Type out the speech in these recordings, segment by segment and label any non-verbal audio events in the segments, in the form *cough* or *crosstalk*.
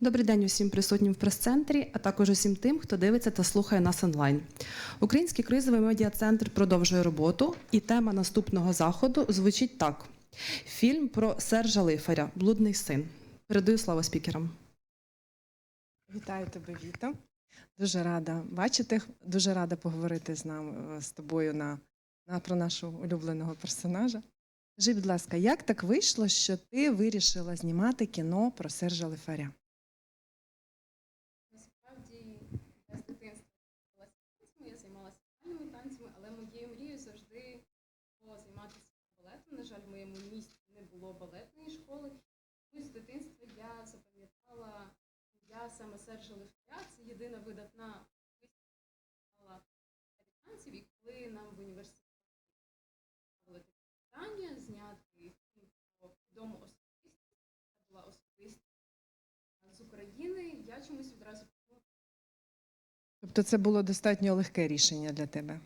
Добрий день усім присутнім в прес-центрі, а також усім тим, хто дивиться та слухає нас онлайн. Український кризовий медіа-центр продовжує роботу, і тема наступного заходу звучить так: фільм про Сержа Лифаря Блудний син. Передаю слово спікерам. Вітаю тебе, Віта. Дуже рада бачити, дуже рада поговорити з нами з тобою на, на про нашого улюбленого персонажа. Скажи, будь ласка, як так вийшло, що ти вирішила знімати кіно про Сержа Лифаря? Насправді я з дитинства займалася танцями, я займалася бальними танцями, але моєю мрією завжди було займатися балетом. На жаль, в моєму місті не було балетної школи. Тому з дитинства я запам'ятала ім'я саме Сержа Лифаря. Це єдина видатна вистава танців, і коли нам в університеті ставили таке питання зняти про відому особистість, це була особистість з України, я чомусь подумала, Тобто це було достатньо легке рішення для тебе.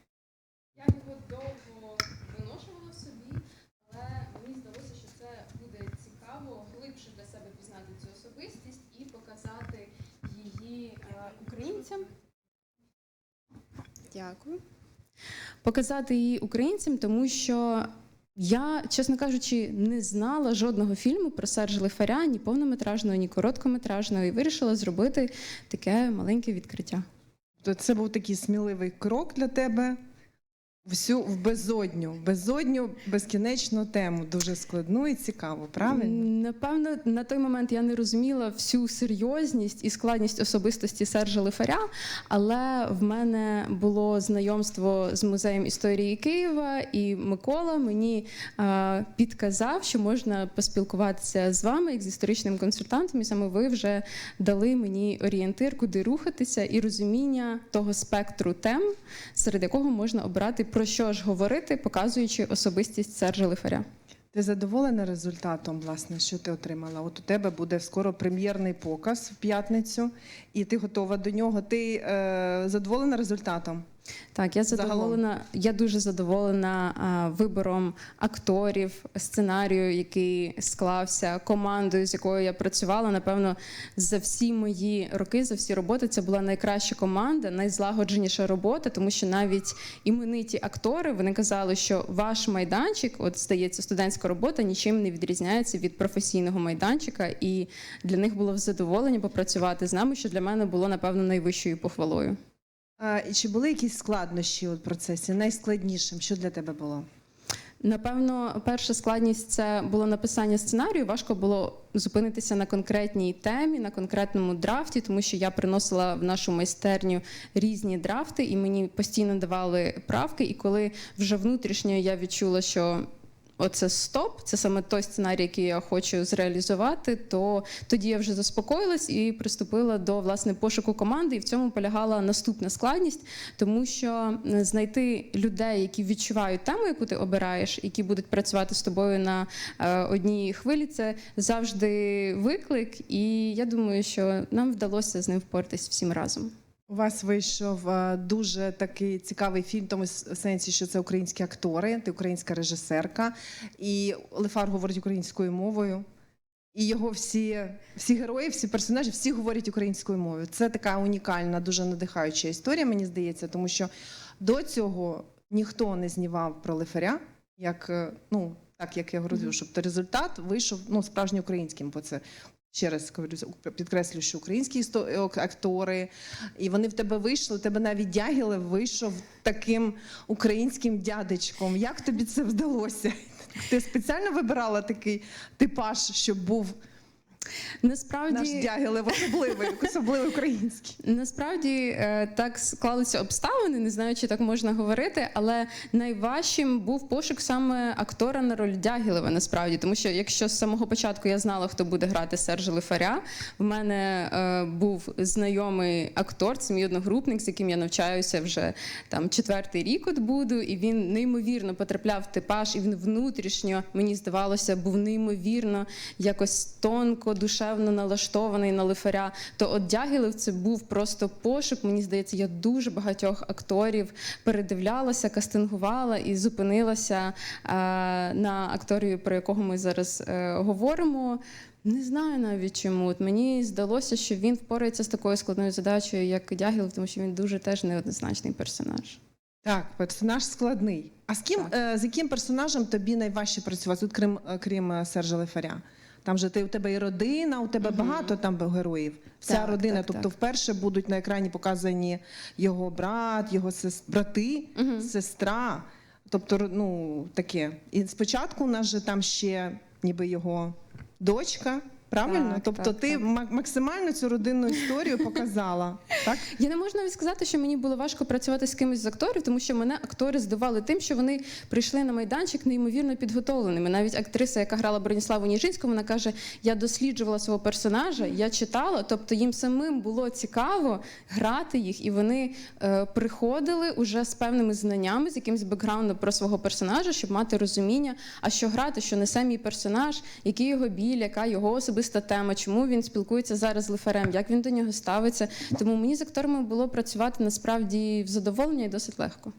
Я його довго виношувала в собі, але мені здалося, що це буде цікаво глибше для себе пізнати цю особистість і показати її е, українцям. Дякую. Показати її українцям, тому що я, чесно кажучи, не знала жодного фільму про Сержа Лифаря, ні повнометражного, ні короткометражного, і вирішила зробити таке маленьке відкриття. Тобто це був такий сміливий крок для тебе всю в безодню, в безодню, безкінечну тему, дуже складну і цікаву, правильно? Напевно, на той момент я не розуміла всю серйозність і складність особистості Сержа Лифаря, але в мене було знайомство з музеєм історії Києва, і Микола мені е, підказав, що можна поспілкуватися з вами як з історичним консультантом, і саме ви вже дали мені орієнтир, куди рухатися, і розуміння того спектру тем, серед якого можна обрати про що ж говорити, показуючи особистість Сержа Лифаря. Ти задоволена результатом, власне, що ти отримала? От у тебе буде скоро прем'єрний показ в п'ятницю, і ти готова до нього. Ти е, задоволена результатом? Так, я Загалом. задоволена. Я дуже задоволена а, вибором акторів, сценарію, який склався, командою, з якою я працювала. Напевно, за всі мої роки, за всі роботи, це була найкраща команда, найзлагодженіша робота, тому що навіть імениті актори вони казали, що ваш майданчик, от здається, студентська робота, нічим не відрізняється від професійного майданчика, і для них було задоволення попрацювати з нами, що для мене було напевно найвищою похвалою. І чи були якісь складнощі у процесі? Найскладнішим, що для тебе було? Напевно, перша складність це було написання сценарію. Важко було зупинитися на конкретній темі, на конкретному драфті, тому що я приносила в нашу майстерню різні драфти, і мені постійно давали правки. І коли вже внутрішньо я відчула, що Оце стоп, це саме той сценарій, який я хочу зреалізувати. То тоді я вже заспокоїлась і приступила до власне пошуку команди. І в цьому полягала наступна складність, тому що е, знайти людей, які відчувають тему, яку ти обираєш, які будуть працювати з тобою на е, одній хвилі, це завжди виклик. І я думаю, що нам вдалося з ним впоратись всім разом. У вас вийшов е, дуже такий цікавий фільм, в тому сенсі, що це українські актори, ти українська режисерка, і Лефар говорить українською мовою. І його всі, всі герої, всі персонажі, всі говорять українською мовою. Це така унікальна, дуже надихаюча історія, мені здається, тому що до цього ніхто не знімав про Лефаря, як е, ну так як я говорю, щоб то результат вийшов ну справжньо українським, бо це. Ще раз підкреслю, що українські е, актори, і вони в тебе вийшли. Тебе навіть Дягілев вийшов таким українським дядечком. Як тобі це вдалося? Ти спеціально вибирала такий типаж, щоб був Насправді наш особливий, особливий український. Насправді е, так склалися обставини, не знаю, чи так можна говорити, але найважчим був пошук саме актора на роль Дягілева, насправді, тому що якщо з самого початку я знала, хто буде грати Сержа Лифаря, в мене е, був знайомий актор, це мій одногрупник, з яким я навчаюся вже там четвертий рік от буду, і він неймовірно потрапляв в типаж, і він внутрішньо, мені здавалося, був неймовірно якось тонко глибоко душевно налаштований на лифаря, то от Дягілев це був просто пошук. Мені здається, я дуже багатьох акторів передивлялася, кастингувала і зупинилася е, на акторі, про якого ми зараз е, говоримо. Не знаю навіть чому. От мені здалося, що він впорається з такою складною задачею, як Дягілев, тому що він дуже теж неоднозначний персонаж. Так, персонаж складний. А з ким е, з яким персонажем тобі найважче працювати? Тут крім, крім Сержа Лефаря? Там же ти у тебе і родина, у тебе багато там героїв. Вся Так, родина. так, тобто, так. вперше будуть на екрані показані його брат, його сес... брати, сестра. Тобто, ну таке. І спочатку у нас же там ще ніби його дочка. Правильно? Так, тобто, так, ти так. максимально цю родинну історію показала. *laughs* Так? Я не можу навіть сказати, що мені було важко працювати з кимось з акторів, тому що мене актори здивували тим, що вони прийшли на майданчик неймовірно підготовленими. Навіть актриса, яка грала Броніславу Ніжинську, вона каже: я досліджувала свого персонажа, я читала. Тобто їм самим було цікаво грати їх, і вони е, приходили уже з певними знаннями, з якимось бекграундом про свого персонажа, щоб мати розуміння, а що грати, що несе мій персонаж, який його біль, яка його особиста тема, чому він спілкується зараз з лифарем, як він до нього ставиться. Тому мені з акторами було працювати насправді в задоволення і досить легко.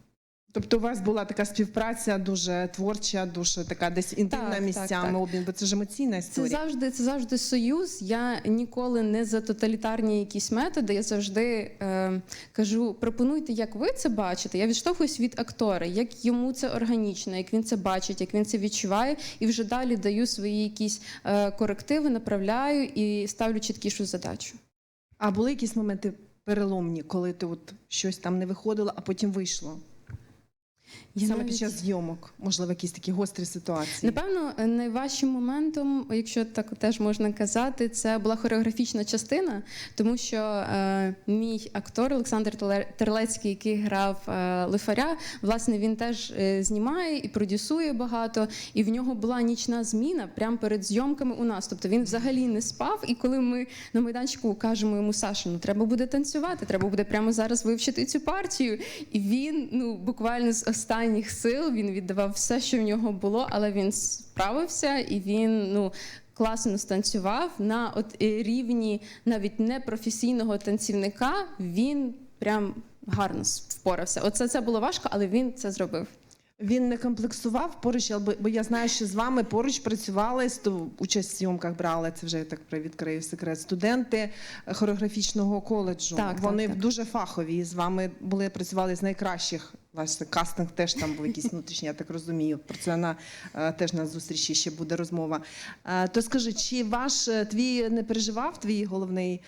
Тобто у вас була така співпраця дуже творча, дуже така десь інтимна Так, так, місцями так. обмін, бо це ж емоційна Це завжди, це завжди союз. Я ніколи не за тоталітарні якісь методи. Я завжди е, кажу: пропонуйте, як ви це бачите. Я відштовхуюсь від актора, як йому це органічно, як він це бачить, як він це відчуває, і вже далі даю свої якісь е, корективи, направляю і ставлю чіткішу задачу. А були якісь моменти переломні, коли ти от щось там не виходило, а потім вийшло? Я Саме навіть- під час зйомок, можливо, якісь такі гострі ситуації. Напевно, найважчим моментом, якщо так теж можна казати, це була хореографічна частина, тому що е, мій актор Олександр Теле- Терлецький, який грав е, лифаря, власне, він теж е, знімає і продюсує багато, і в нього була нічна зміна прямо перед зйомками у нас. Тобто він взагалі не спав. І коли ми на майданчику кажемо йому Саша, ну треба буде танцювати, треба буде прямо зараз вивчити цю партію. І він ну буквально з останніх сил він віддавав все, що в нього було, але він справився і він ну. Класно станцював на от е, рівні навіть непрофесійного танцівника. Він прям гарно впорався. Оце це було важко, але він це зробив. Він не комплексував поруч, бо я знаю, що з вами поруч працювали участь в зйомках брали. Це вже я так відкрию секрет. Студенти е, хореографічного коледжу. Так, так, Вони так. дуже фахові. З вами були працювали з найкращих. Власне, кастинг теж там був якийсь внутрішній, я так розумію. Про це на е, теж на зустрічі ще буде розмова. Е, То скажи, чи ваш е, твій не переживав твій головний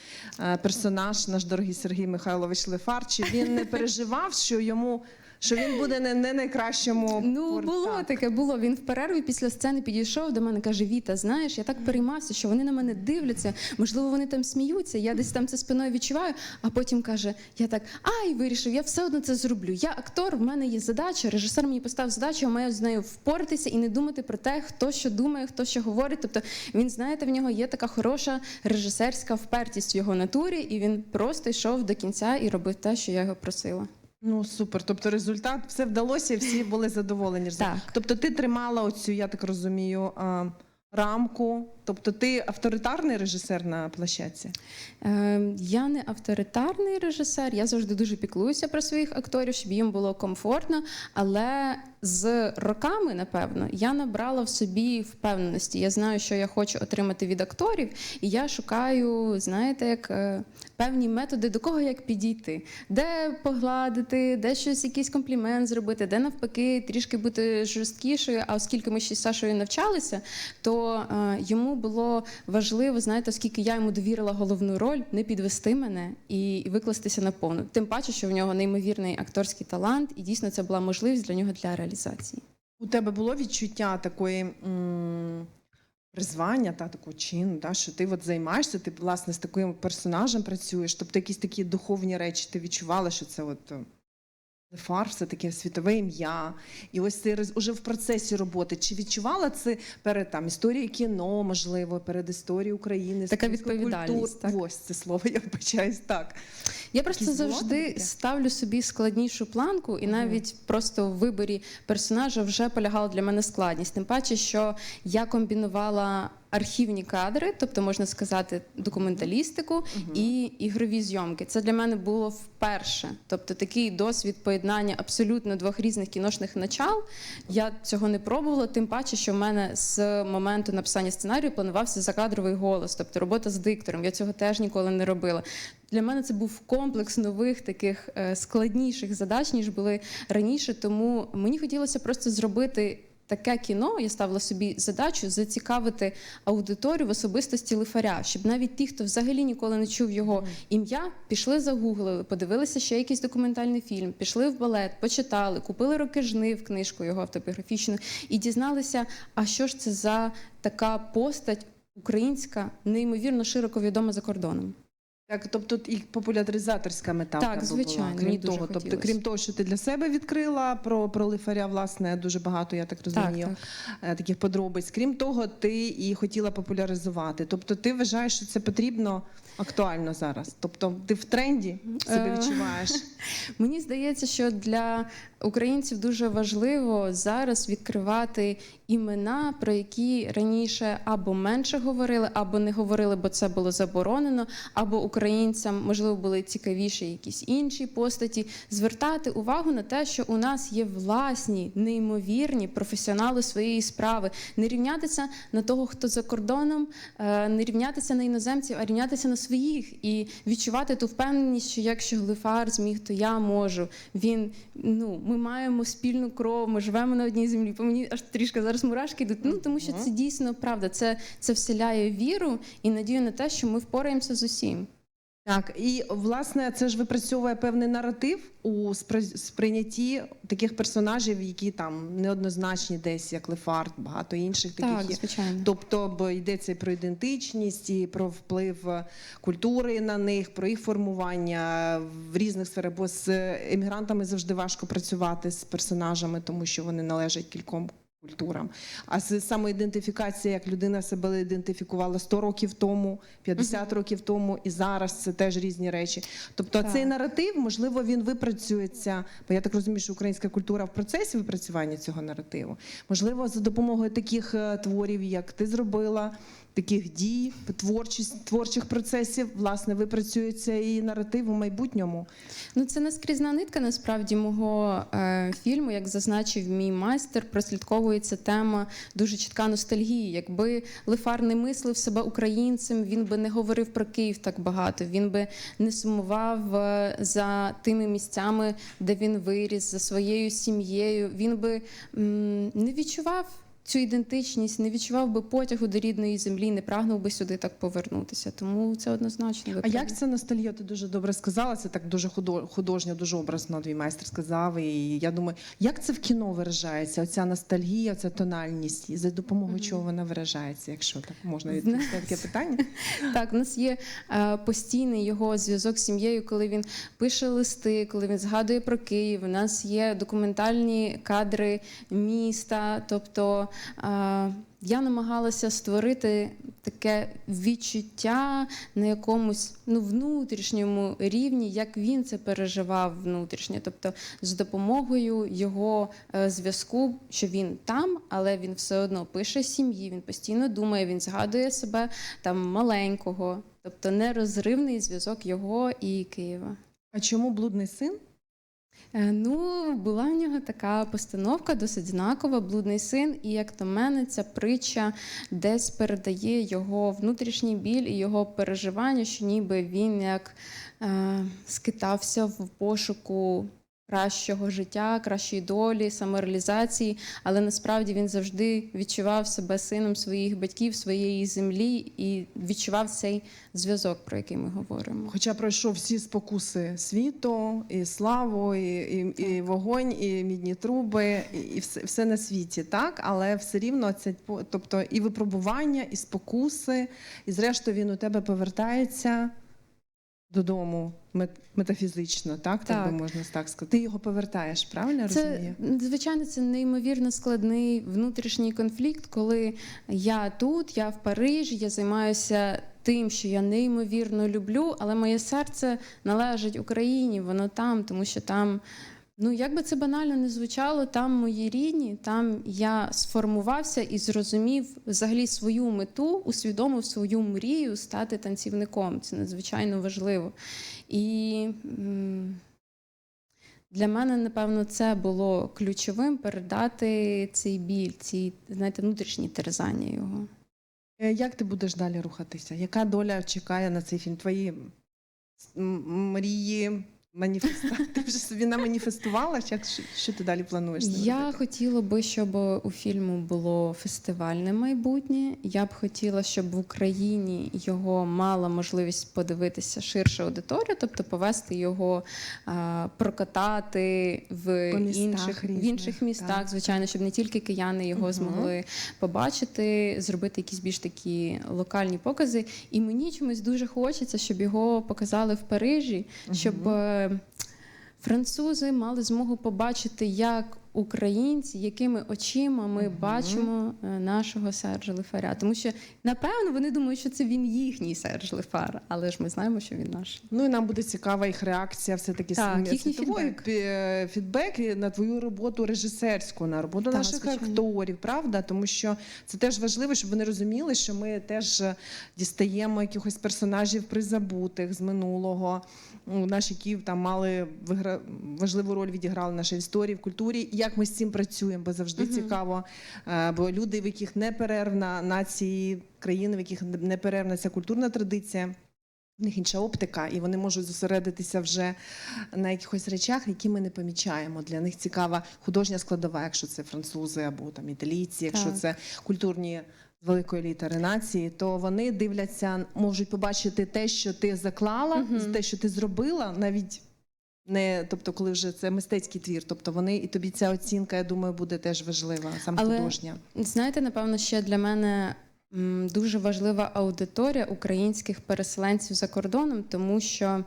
персонаж, наш дорогий Сергій Михайлович Лефар? Чи він не переживав, що йому що він буде не, не найкращому Ну було так. таке, було. Він в перерві після сцени підійшов до мене, каже: Віта, знаєш, я так переймався, що вони на мене дивляться. Можливо, вони там сміються. Я десь там це спиною відчуваю. А потім каже: Я так ай, вирішив, я все одно це зроблю. Я актор, в мене є задача. Режисер мені поставив задачу, я маю з нею впоратися і не думати про те, хто що думає, хто що говорить. Тобто він, знаєте, в нього є така хороша режисерська впертість в його натурі, і він просто йшов до кінця і робив те, що я його просила. Ну супер. Тобто результат все вдалося, і всі були задоволені. Так. Тобто, ти тримала оцю, я так розумію, рамку. Тобто, ти авторитарний режисер на площадці? Е, Я не авторитарний режисер, я завжди дуже піклуюся про своїх акторів, щоб їм було комфортно. Але з роками, напевно, я набрала в собі впевненості. Я знаю, що я хочу отримати від акторів, і я шукаю, знаєте, як е, певні методи, до кого як підійти, де погладити, де щось, якийсь комплімент зробити, де навпаки трішки бути жорсткішою. А оскільки ми ще з Сашою навчалися, то е, йому було важливо, знаєте, оскільки я йому довірила головну роль, не підвести мене і, викластися на повну. Тим паче, що в нього неймовірний акторський талант, і дійсно це була можливість для нього для реалізації. У тебе було відчуття такої м, призвання та такого чину, та, що ти от займаєшся, ти власне з таким персонажем працюєш. Тобто якісь такі духовні речі ти відчувала, що це от. Фар, все таке світове ім'я, і ось ти уже в процесі роботи. Чи відчувала це перед там історією кіно, можливо, перед історією України, Така відповідальність, так. Ось це слово, *laughs* я вибачаюсь так. Я просто Якісь завжди таке? ставлю собі складнішу планку, і навіть просто в виборі персонажа вже полягала для мене складність. Тим паче, що я комбінувала архівні кадри, тобто можна сказати, документалістику і ігрові зйомки. Це для мене було вперше. Тобто такий досвід поєднання абсолютно двох різних кіношних начал. Я цього не пробувала, тим паче, що в мене з моменту написання сценарію планувався закадровий голос, тобто робота з диктором. Я цього теж ніколи не робила. Для мене це був комплекс нових таких е, складніших задач, ніж були раніше. Тому мені хотілося просто зробити. Таке кіно я ставила собі задачу зацікавити аудиторію в особистості лифаря, щоб навіть ті, хто взагалі ніколи не чув його ім'я, пішли загуглили, подивилися ще якийсь документальний фільм, пішли в балет, почитали, купили роки жнив, книжку його автобіографічну, і дізналися, а що ж це за така постать українська, неймовірно широко відома за кордоном. Так, тобто і популяризаторська мета. Так, тебе звичайно, була. Крім мені дуже того, тобто, хотілося. крім того, що ти для себе відкрила про, про лифаря, власне, дуже багато, я так розумію, так. е, таких подробиць. Крім того, ти і хотіла популяризувати. Тобто, ти вважаєш, що це потрібно актуально зараз. Тобто, ти в тренді себе Е, відчуваєш. *laughs* Мені здається, що для українців дуже важливо зараз відкривати імена, про які раніше або менше говорили, або не говорили, бо це було заборонено, або українцям можливо були цікавіші якісь інші постаті. Звертати увагу на те, що у нас є власні неймовірні професіонали своєї справи, не рівнятися на того, хто за кордоном, е, не рівнятися на іноземців, а рівнятися на своїх і відчувати ту впевненість, що якщо Глифар зміг, то я можу. Він ну ми маємо спільну кров, ми живемо на одній землі. По мені аж трішки зараз мурашки йдуть. Ну тому що це дійсно правда. Це, це вселяє віру і надію на те, що ми впораємося з усім. Так, і власне це ж випрацьовує певний наратив у спри- сприйнятті таких персонажів, які там неоднозначні, десь як Лефарт, багато інших таких Так, є. звичайно. Тобто бо йдеться про ідентичність, і про вплив е, культури на них, про їх формування в різних сферах. Бо з емігрантами завжди важко працювати з персонажами, тому що вони належать кільком культурам. А самоідентифікація, як людина себе ідентифікувала 100 років тому, 50 років тому і зараз це теж різні речі. Тобто Так. цей наратив, можливо, він випрацюється, бо я так розумію, що українська культура в процесі випрацювання цього наративу. Можливо, за допомогою таких е, творів, як ти зробила, таких дій, творчість, творчих процесів, власне, випрацюється і наратив у майбутньому. Ну, це наскрізна нитка насправді мого е, фільму. Як зазначив мій майстер, прослідковується тема дуже чітка ностальгії. Якби Лефар не мислив себе українцем, він би не говорив про Київ так багато. Він би не сумував е, за тими місцями, де він виріс, за своєю сім'єю. Він би м, не відчував. Цю ідентичність не відчував би потягу до рідної землі, не прагнув би сюди так повернутися. Тому це однозначно А як ця ностальгія? Ти дуже добре сказала. Це так дуже худо- художньо, дуже образно. Твій майстер сказав. І я думаю, як це в кіно виражається? Оця ностальгія, ця тональність, і за допомогою чого вона виражається, якщо так можна відповісти таке питання? *laughs* Так, у нас є е, постійний його зв'язок з сім'єю, коли він пише листи, коли він згадує про Київ. У нас є документальні кадри міста. Тобто я намагалася створити таке відчуття на якомусь ну, внутрішньому рівні, як він це переживав внутрішньо. Тобто, з допомогою його е, зв'язку, що він там, але він все одно пише сім'ї, він постійно думає, він згадує себе там маленького, тобто нерозривний зв'язок його і Києва. А чому блудний син? Е, Ну, була в нього така постановка, досить знакова, блудний син. І як на мене, ця притча десь передає його внутрішній біль і його переживання, що ніби він як е, скитався в пошуку кращого життя, кращої долі, самореалізації, але насправді він завжди відчував себе сином своїх батьків, своєї землі і відчував цей зв'язок, про який ми говоримо. Хоча пройшов всі спокуси світу, і славу, і, і, і вогонь, і мідні труби, і, все, все на світі, так? Але все рівно це тобто і випробування, і спокуси, і зрештою він у тебе повертається додому мет- метафізично, так? Так, би можна так сказати. Ти його повертаєш, правильно Це розумію? звичайно це неймовірно складний внутрішній конфлікт, коли я тут, я в Парижі, я займаюся тим, що я неймовірно люблю, але моє серце належить Україні, воно там, тому що там Ну, як би це банально не звучало, там мої рідні, там я сформувався і зрозумів взагалі свою мету, усвідомив свою мрію стати танцівником. Це надзвичайно важливо. І для мене, напевно, це було ключовим передати цей біль, ці знаєте, внутрішні терзання його. Е, Як ти будеш далі рухатися? Яка доля чекає на цей фільм? Твої мрії, маніфестації? *laughs* Ти вже собі наманіфестувала? Як, що, що ти далі плануєш? Я робити? хотіла би, щоб у фільму було фестивальне майбутнє. Я б хотіла, щоб в Україні його мала можливість подивитися ширша аудиторія, тобто повести його, а, прокатати в інших, в інших містах, так. звичайно, щоб не тільки кияни його Мгм. змогли побачити, зробити якісь більш такі локальні покази. І мені чомусь дуже хочеться, щоб його показали в Парижі, щоб е, французи мали змогу побачити, як українці, якими очима ми Мгм. бачимо е, нашого Сержа Лефаря. Тому що напевно вони думають, що це він їхній Серж Лефар, але ж ми знаємо, що він наш. Ну і нам буде цікава їх реакція, все-таки Так, свій- їхній фідбек. фідбек на твою роботу режисерську, на роботу Так, наших звичайно. акторів, правда? Тому що це теж важливо, щоб вони розуміли, що ми теж е, дістаємо якихось персонажів призабутих з минулого. ну, Наші які там мали важливу роль відіграли в нашій історії, в культурі. Як ми з цим працюємо, бо завжди Мгм. цікаво. Е, Бо люди, в яких неперервна нації, країни, в яких неперервна ця культурна традиція. В них інша оптика, і вони можуть зосередитися вже на якихось речах, які ми не помічаємо. Для них цікава художня складова, якщо це французи або там італійці, якщо Так. це культурні з великої літери нації, то вони дивляться, можуть побачити те, що ти заклала, Мгм. те, що ти зробила, навіть. Не, тобто, коли вже це мистецький твір, тобто вони і тобі ця оцінка, я думаю, буде теж важлива, саме Але- художня. Знаєте, напевно, ще для мене м, дуже важлива аудиторія українських переселенців за кордоном, тому що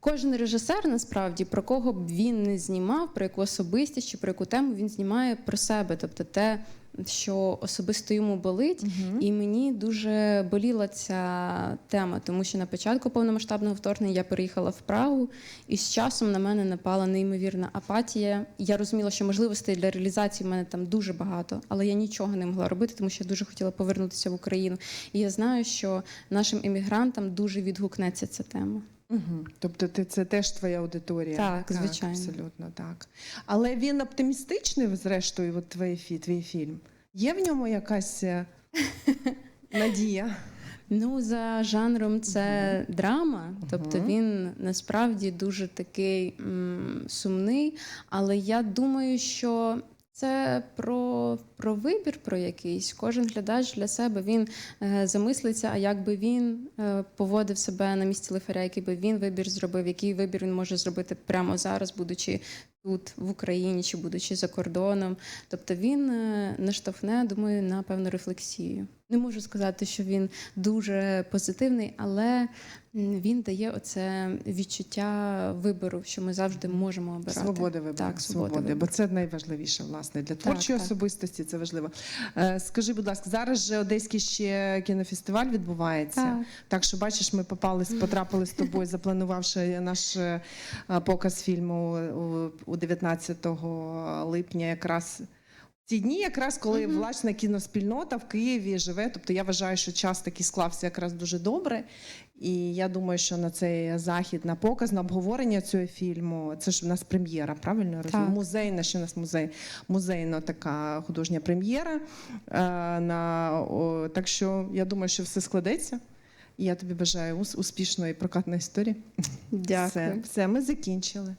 кожен режисер насправді про кого б він не знімав, про яку особистість чи про яку тему він знімає про себе, тобто те, що особисто йому болить. Мгм. І мені дуже боліла ця тема, тому що на початку повномасштабного вторгнення я переїхала в Прагу, і з часом на мене напала неймовірна апатія. Я розуміла, що можливостей для реалізації в мене там дуже багато, але я нічого не могла робити, тому що я дуже хотіла повернутися в Україну. І я знаю, що нашим емігрантам дуже відгукнеться ця тема. Угу. Тобто ти це теж твоя аудиторія. Так, звичайно. Абсолютно так. Але він оптимістичний, зрештою, от твій, твій фільм. Є в ньому якась е, *laughs* надія? Ну, за жанром це драма, тобто він насправді дуже такий м, сумний. Але я думаю, що це про, про вибір про якийсь. Кожен глядач для себе він е, замислиться, а як би він е, поводив себе на місці лифаря, який би він вибір зробив, який вибір він може зробити прямо зараз, будучи тут, в Україні чи будучи за кордоном. Тобто він е, наштовхне, думаю, на певну рефлексію. Не можу сказати, що він дуже позитивний, але він дає оце відчуття вибору, що ми завжди можемо обирати. Свободи вибору. Так, свободи свободи, вибору. бо це найважливіше, власне, для творчої так. особистості це важливо. Е, скажи, будь ласка, зараз же Одеський ще кінофестиваль відбувається. Так. Так що бачиш, ми попали, *laughs* потрапили з тобою, запланувавши наш е, показ фільму у- у 19 липня, якраз. Ці дні, якраз коли Мгм. власне кіноспільнота в Києві живе. Тобто я вважаю, що час такий склався якраз дуже добре. І я думаю, що на цей захід, на показ, на обговорення цього фільму, це ж у нас прем'єра, правильно я розумію? Музейна, ще у нас музей, музейна така художня прем'єра. Е, на, о, так що я думаю, що все складеться. І я тобі бажаю ус- успішної прокатної історії. Дякую. Все, все, ми закінчили.